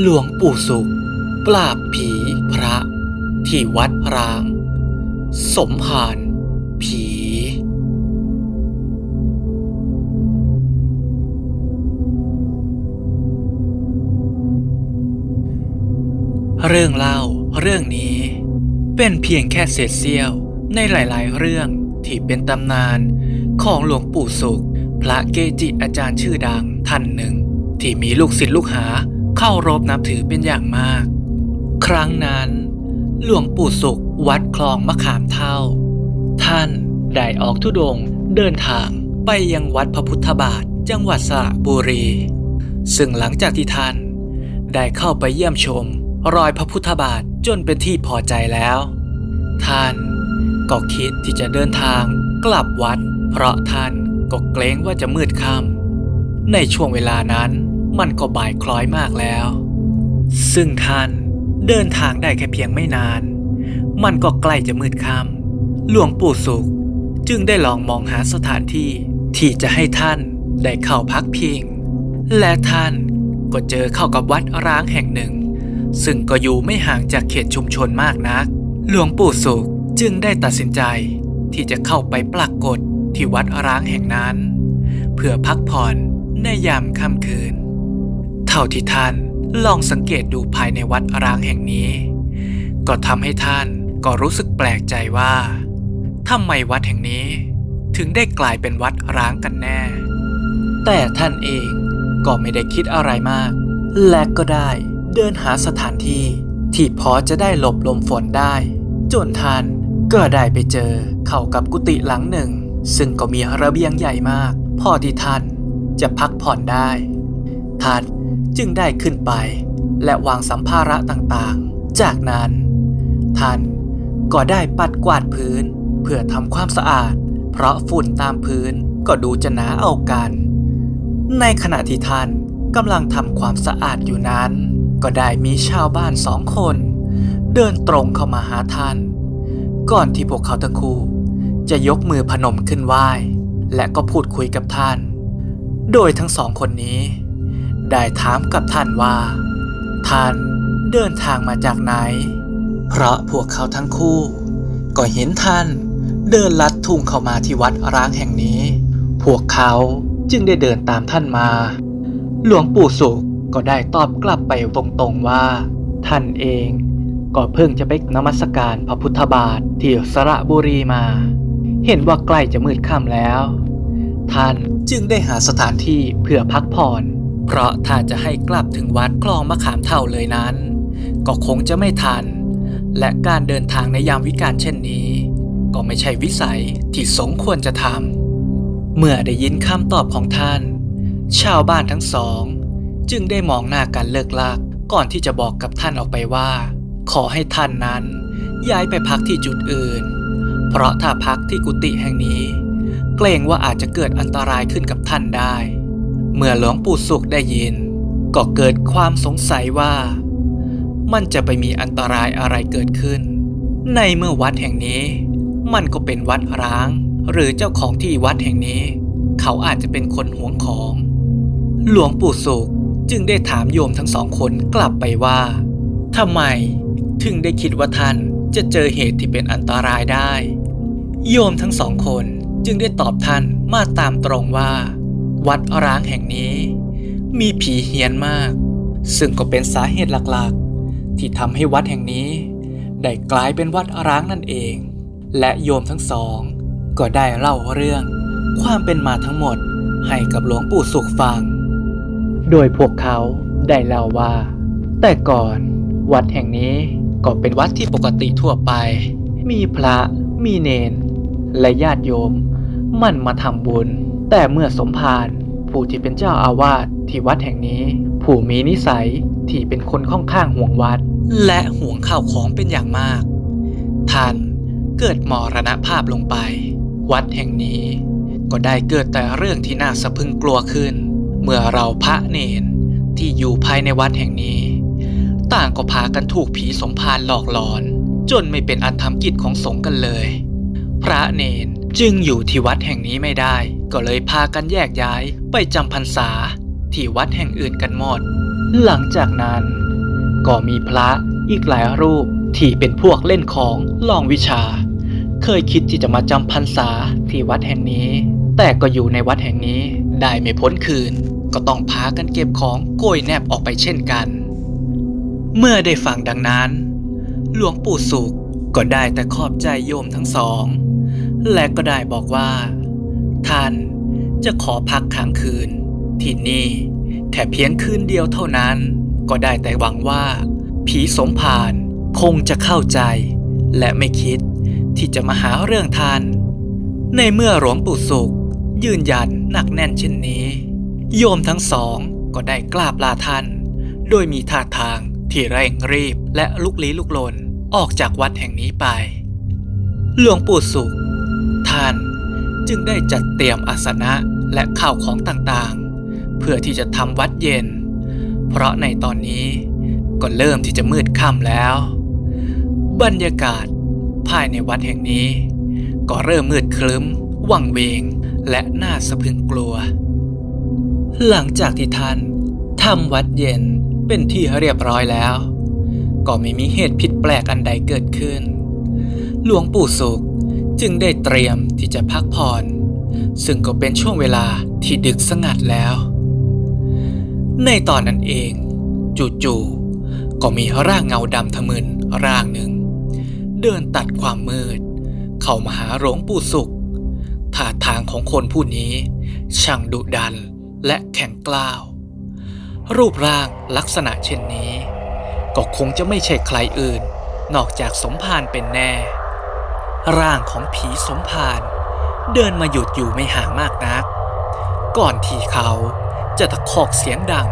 หลวงปู่สุข ปราบผีพระ ที่วัดร้าง สมภารผี เรื่องเล่าเรื่องนี้เป็นเพียงแค่เศษเสี้ยวในหลายๆ เรื่องที่เป็นตำนานของหลวงปู่สุข พระเกจิอาจารย์ชื่อดังท่านหนึ่ง ที่มีลูกศิษย์ลูกหา เข้ารบนับถือเป็นอย่างมาก ครั้งนั้น หลวงปู่สุขวัดคลองมะขามเท่า ท่านได้ออกทุดงค์เดินทางไปยังวัดพระพุทธบาทจังหวัดสระบุรี ซึ่งหลังจากที่ท่านได้เข้าไปเยี่ยมชม รอยพระพุทธบาทจนเป็นที่พอใจแล้ว ท่านก็คิดที่จะเดินทางกลับวัด เพราะท่านก็เกรงว่าจะมืดค่ำในช่วงเวลานั้น มันก็บ่ายคล้อยมากแล้ว ซึ่งท่านเดินทางได้แค่เพียงไม่นาน มันก็ใกล้จะมืดค่ำหลวงปู่สุขจึงได้ลองมองหาสถานที่ที่จะให้ท่านได้เข้าพักพิง และท่านก็เจอเข้ากับวัดร้างแห่งหนึ่ง ซึ่งก็อยู่ไม่ห่างจากเขตชุมชนมากนัก หลวงปู่สุขจึงได้ตัดสินใจที่จะเข้าไปปรากฏที่วัดร้างแห่งนั้น เพื่อพักผ่อนในยามค่ำคืน เท่าที่ท่านลองสังเกตดูภายในวัดร้างแห่งนี้ ก็ทำให้ท่านก็รู้สึกแปลกใจว่าทำไมวัดแห่งนี้ ถึงได้กลายเป็นวัดร้างกันแน่ แต่ท่านเองก็ไม่ได้คิดอะไรมาก และก็ได้เดินหาสถานที่ที่พอจะได้หลบลมฝนได้ จนท่านก็ได้ไปเจอเข้ากับกุฏิหลังหนึ่ง ซึ่งก็มีระเบียงใหญ่มาก พอที่ท่านจะพักผ่อนได้ท่าน จึงได้ขึ้นไป และวางสัมภาระต่างๆ จากนั้น ท่านก็ได้ปัดกวาดพื้น เพื่อทำความสะอาด เพราะฝุ่นตามพื้นก็ดูจะหนาเอากัน ในขณะที่ท่านกำลังทำความสะอาดอยู่นั้น ก็ได้มีชาวบ้านสองคน เดินตรงเข้ามาหาท่าน ก่อนที่พวกเขาทั้งคู่ จะยกมือพนมขึ้นไหว้ และก็พูดคุยกับท่าน โดยทั้งสองคนนี้ ได้ถามกับท่านว่า ท่านเดินทางมาจากไหน เพราะพวกเขาทั้งคู่ ก็เห็นท่านเดินลัดทุ่งเข้ามาที่วัดร้างแห่งนี้ พวกเขาจึงได้เดินตามท่านมา หลวงปู่สุขก็ได้ตอบกลับไปตรงๆว่า ท่านเองก็เพิ่งจะไปนมัสการพระพุทธบาทที่สระบุรีมา เห็นว่าใกล้จะมืดค่ำแล้ว ท่านจึงได้หาสถานที่เพื่อพักผ่อน เพราะถ้าจะให้กลับถึงวัดคลองมะขามเท่าเลยนั้น ก็คงจะไม่ทัน และการเดินทางในยามวิกาลเช่นนี้ ก็ไม่ใช่วิสัยที่สมควรจะทำเมื่อได้ยินคำตอบของท่าน ชาวบ้านทั้งสอง จึงได้มองหน้ากันเลิกลากก่อนที่จะบอกกับท่านออกไปว่า ขอให้ท่านนั้นย้ายไปพักที่จุดอื่น เพราะถ้าพักที่กุฏิแห่งนี้ เกรงว่าอาจจะเกิดอันตรายขึ้นกับท่านได้ เมื่อหลวงปู่สุขได้ยิน ก็เกิดความสงสัยว่า มันจะไปมีอันตรายอะไรเกิดขึ้น ในเมื่อวัดแห่งนี้ มันก็เป็นวัดร้าง หรือเจ้าของที่วัดแห่งนี้ เขาอาจจะเป็นคนหวงของ หลวงปู่สุขจึงได้ถามโยมทั้งสองคนกลับไปว่าทำไมถึงได้คิดว่าท่านจะเจอเหตุที่เป็นอันตรายได้ โยมทั้งสองคนจึงได้ตอบท่านมาตามตรงว่า วัดร้างแห่งนี้ มีผีเฮี้ยนมาก ซึ่งก็เป็นสาเหตุหลักๆ ที่ทำให้วัดแห่งนี้ ได้กลายเป็นวัดร้างนั่นเอง และโยมทั้งสอง ก็ได้เล่าเรื่อง ความเป็นมาทั้งหมดให้กับหลวงปู่สุขฟัง โดยพวกเขาได้เล่าว่า แต่ก่อนวัดแห่งนี้ก็เป็นวัดที่ปกติทั่วไป มีพระ มีเนน และญาติโยม มันมาทำบุญ แต่เมื่อสมภาร ผู้ที่เป็นเจ้าอาวาสที่วัดแห่งนี้ ผู้มีนิสัยที่เป็นคนค่อนข้างห่วงวัด และห่วงข้าวของเป็นอย่างมาก ท่านเกิดมรณภาพลงไป วัดแห่งนี้ ก็ได้เกิดแต่เรื่องที่น่าสะพึงกลัวขึ้น เมื่อเราพระเนนที่อยู่ภายในวัดแห่งนี้ ต่างก็พากันถูกผีสมภารหลอกหลอน จนไม่เป็นอันทำกิจของสงฆ์กันเลย พระเนนจึงอยู่ที่วัดแห่งนี้ไม่ได้ ก็เลยพากันแยกย้ายไปจำพรรษาที่วัดแห่งอื่นกันหมด หลังจากนั้น ก็มีพระอีกหลายรูปที่เป็นพวกเล่นของลองวิชา เคยคิดที่จะมาจำพรรษาที่วัดแห่งนี้ แต่ก็อยู่ในวัดแห่งนี้ได้ไม่พ้นคืน ก็ต้องพากันเก็บของโกยแนบออกไปเช่นกัน เมื่อได้ฟังดังนั้น หลวงปู่สุขก็ได้แต่ขอบใจโยมทั้งสอง และก็ได้บอกว่า ท่านจะขอพักค้างคืน ที่นี่แค่เพียงคืนเดียวเท่านั้น ก็ได้แต่หวังว่า ผีสมภารคงจะเข้าใจ และไม่คิดที่จะมาหาเรื่องท่าน ในเมื่อหลวงปู่สุข ยืนยันหนักแน่นเช่นนี้ โยมทั้งสองก็ได้กราบลาท่าน โดยมีท่าทางที่เร่งรีบและลุกลี้ลุกลนออกจากวัดแห่งนี้ไป หลวงปู่สุข ท่าน จึงได้จัดเตรียมอาสนะและข้าวของต่างๆ เพื่อที่จะทำวัดเย็น เพราะในตอนนี้ก็เริ่มที่จะมืดค่ำแล้ว บรรยากาศภายในวัดแห่งนี้ ก็เริ่มมืดครึ้ม วังเวง และน่าสะพึงกลัว หลังจากที่ท่านทำวัดเย็นเป็นที่เรียบร้อยแล้ว ก็ไม่มีเหตุผิดแปลกอันใดเกิดขึ้น หลวงปู่สุข จึงได้เตรียมที่จะพักผ่อน ซึ่งก็เป็นช่วงเวลาที่ดึกสงัดแล้ว ในตอนนั้นเอง จู่ๆก็มีร่างเงาดำทะมึนร่างหนึ่ง เดินตัดความมืด เข้ามาหาหลวงปู่สุขท่าทางของคนผู้นี้ ช่างดุดันและแข็งกล้าว รูปร่างลักษณะเช่นนี้ ก็คงจะไม่ใช่ใครอื่น นอกจากสมภารเป็นแน่ ร่างของผีสมภารเดินมาหยุดอยู่ไม่ห่างมากนัก ก่อนที่เขาจะตะคอกเสียงดัง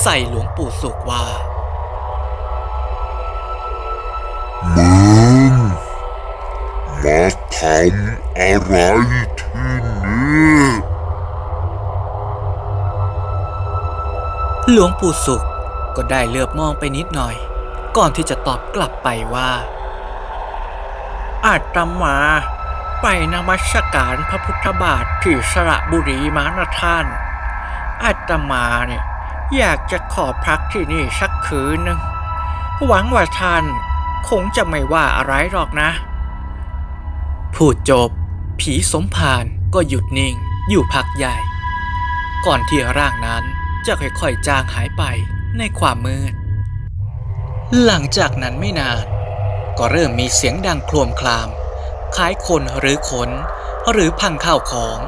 ใส่หลวงปู่สุขว่ามึงมาทำอะไรที่นี่หลวงปู่สุขก็ได้เหลือบมองไปนิดหน่อย ก่อนที่จะตอบกลับไปว่า อาตมา ไปนมัสการพระพุทธบาทที่สระบุรีมานะท่าน อาตมาเนี่ยอยากจะขอพักที่นี่สักคืนหนึงหวังว่าท่านคงจะไม่ว่าอะไรหรอกนะ พูดจบ ผีสมภารก็หยุดนิ่งอยู่พักใหญ่ ก่อนที่ร่างนั้นจะค่อยๆจางหายไปในความมืด หลังจากนั้นไม่นาน ก็เริ่มมีเสียงดังโครมคลามคล้ายคนหรือขน หรือพังข้าวของ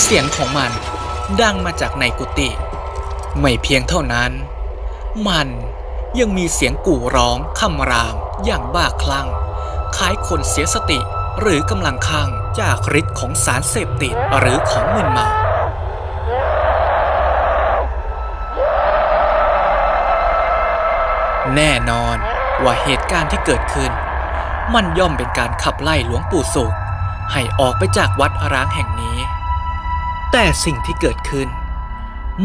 เสียงของมันดังมาจากในกุฏิไม่เพียงเท่านั้น มันยังมีเสียงกู่ร้องคำรามอย่างบ้าคลั่ง คล้ายคนเสียสติหรือกำลังคลั่ง จากฤทธิ์ของสารเสพติดหรือของมึนเมา แน่นอนว่าเหตุการณ์ที่เกิดขึ้น มันย่อมเป็นการขับไล่หลวงปู่สุข ให้ออกไปจากวัดร้างแห่งนี้ แต่สิ่งที่เกิดขึ้น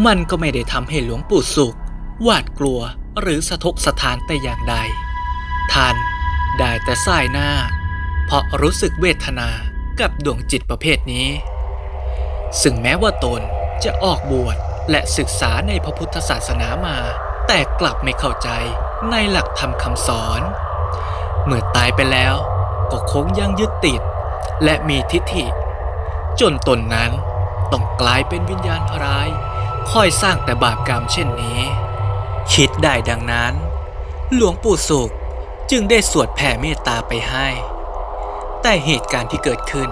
มันก็ไม่ได้ทำให้หลวงปู่สุข หวาดกลัวหรือสะทกสะทานแต่อย่างใด ท่านได้แต่สายหน้า เพราะรู้สึกเวทนา กับดวงจิตประเภทนี้ ซึ่งแม้ว่าตนจะออกบวชและศึกษาในพระพุทธศาสนามา แต่กลับไม่เข้าใจในหลักธรรมคำสอน เมื่อตายไปแล้วก็คงยังยึดติด และมีทิฏฐิ จนตนนั้นต้องกลายเป็นวิญญาณร้ายคอยสร้างแต่บาปกรรมเช่นนี้ คิดได้ดังนั้น หลวงปู่สุขจึงได้สวดแผ่เมตตาไปให้ แต่เหตุการณ์ที่เกิดขึ้น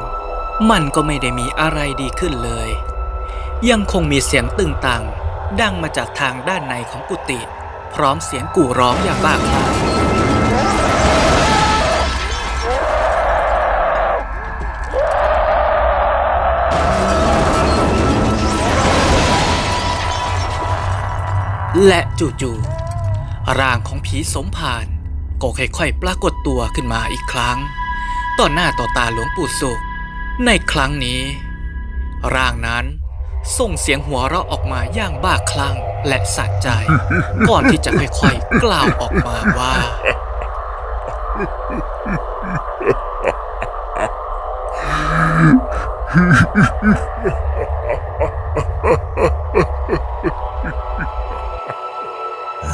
มันก็ไม่ได้มีอะไรดีขึ้นเลย ยังคงมีเสียงตึงตัง ดังมาจากทางด้านในของกุฏิพร้อมเสียงกู่ร้องอย่างบ้าคลั่งและจู่ๆร่างของผีสมภารก็ค่อยๆปรากฏตัวขึ้นมาอีกครั้ง ต่อหน้าต่อตาหลวงปู่สุข ในครั้งนี้ ร่างนั้นส่งเสียงหัวเราะออกมาอย่างบ้าคลั่งและสะใจ ก่อนที่จะค่อยๆกล่าวออกมาว่า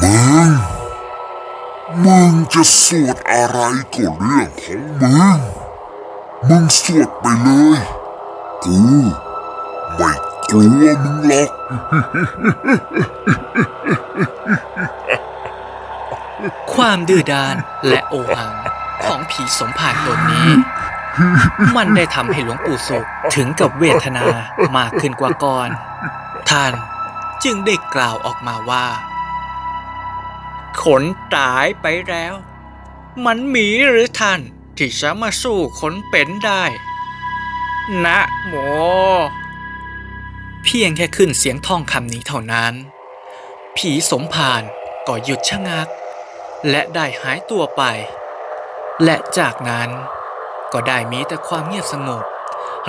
มึงมึง จะสวดอะไรก็เรื่องของมึง มึงสวดไปเลย กูไม่กลัวมึงหรอก ความดื้อด้านและโอหังของผีสมภารตนนี้ มันได้ทำให้หลวงปู่สุขถึงกับเวทนามากขึ้นกว่าก่อน ท่านจึงได้กล่าวออกมาว่า ขนตายไปแล้ว มันมีหรือท่านที่จะมาสู้คนเป็นได้ นะโม เพียงแค่ขึ้นเสียงท่องคำนี้เท่านั้น ผีสมภารก็หยุดชะงัก และได้หายตัวไป และจากนั้นก็ได้มีแต่ความเงียบสงบ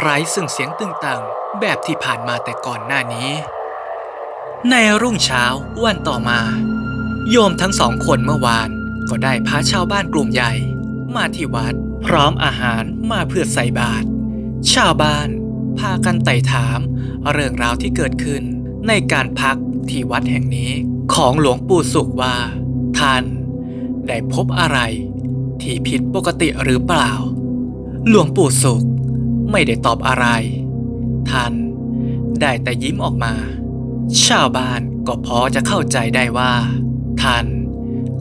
ไร้ซึ่งเสียงตึงตังแบบที่ผ่านมาแต่ก่อนหน้านี้ ในรุ่งเช้าวันต่อมา โยมทั้งสองคนเมื่อวาน ก็ได้พาชาวบ้านกลุ่มใหญ่ มาที่วัด พร้อมอาหารมาเพื่อใส่บาตรชาวบ้าน พากันไต่ถาม เรื่องราวที่เกิดขึ้น ในการพักที่วัดแห่งนี้ของหลวงปู่สุขว่า ท่านได้พบอะไรที่ผิดปกติหรือเปล่า หลวงปู่สุขไม่ได้ตอบอะไร ท่านได้แต่ยิ้มออกมา ชาวบ้านก็พอจะเข้าใจได้ว่า ท่าน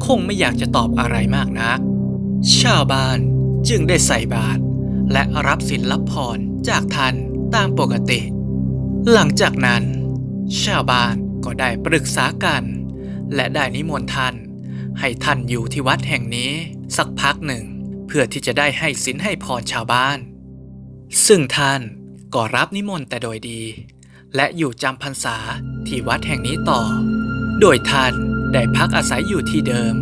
คงไม่อยากจะตอบอะไรมากนัก ชาวบ้านจึงได้ใส่บาตรและรับศีลรับพรจากท่านตามปกติ หลังจากนั้น ชาวบ้านก็ได้ปรึกษากัน และได้นิมนต์ท่าน ให้ท่านอยู่ที่วัดแห่งนี้สักพักหนึ่ง เพื่อที่จะได้ให้ศีลให้พรชาวบ้าน ซึ่งท่านก็รับนิมนต์แต่โดยดี และอยู่จำพรรษาที่วัดแห่งนี้ต่อ โดยท่าน ได้พักอาศัยอยู่ที่เดิม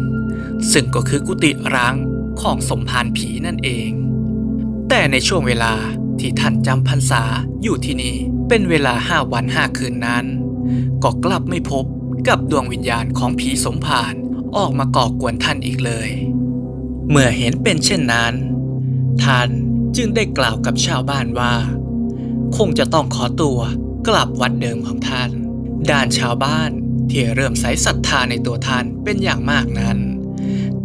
ซึ่งก็คือกุฏิร้างของสมภารผีนั่นเอง แต่ในช่วงเวลาที่ท่านจำพรรษาอยู่ที่นี่เป็นเวลาห้าวันห้าคืนนั้น ก็กลับไม่พบกับดวงวิญญาณของผีสมภารออกมาก่อกวนท่านอีกเลย เมื่อเห็นเป็นเช่นนั้น ท่านจึงได้กล่าวกับชาวบ้านว่า คงจะต้องขอตัวกลับวัดเดิมของท่าน ด้านชาวบ้าน ที่เริ่มใส่ศรัทธาในตัวท่านเป็นอย่างมากนั้น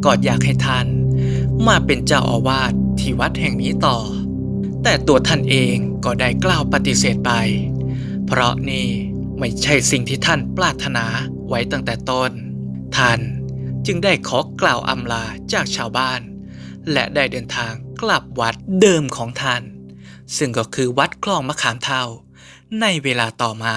ก็อยากให้ท่าน มาเป็นเจ้าอาวาสที่วัดแห่งนี้ต่อ แต่ตัวท่านเองก็ได้กล่าวปฏิเสธไป เพราะนี่ไม่ใช่สิ่งที่ท่านปรารถนาไว้ตั้งแต่ต้น ท่านจึงได้ขอกล่าวอำลาจากชาวบ้าน และได้เดินทางกลับวัดเดิมของท่าน ซึ่งก็คือวัดคลองมะขามเท่า ในเวลาต่อมา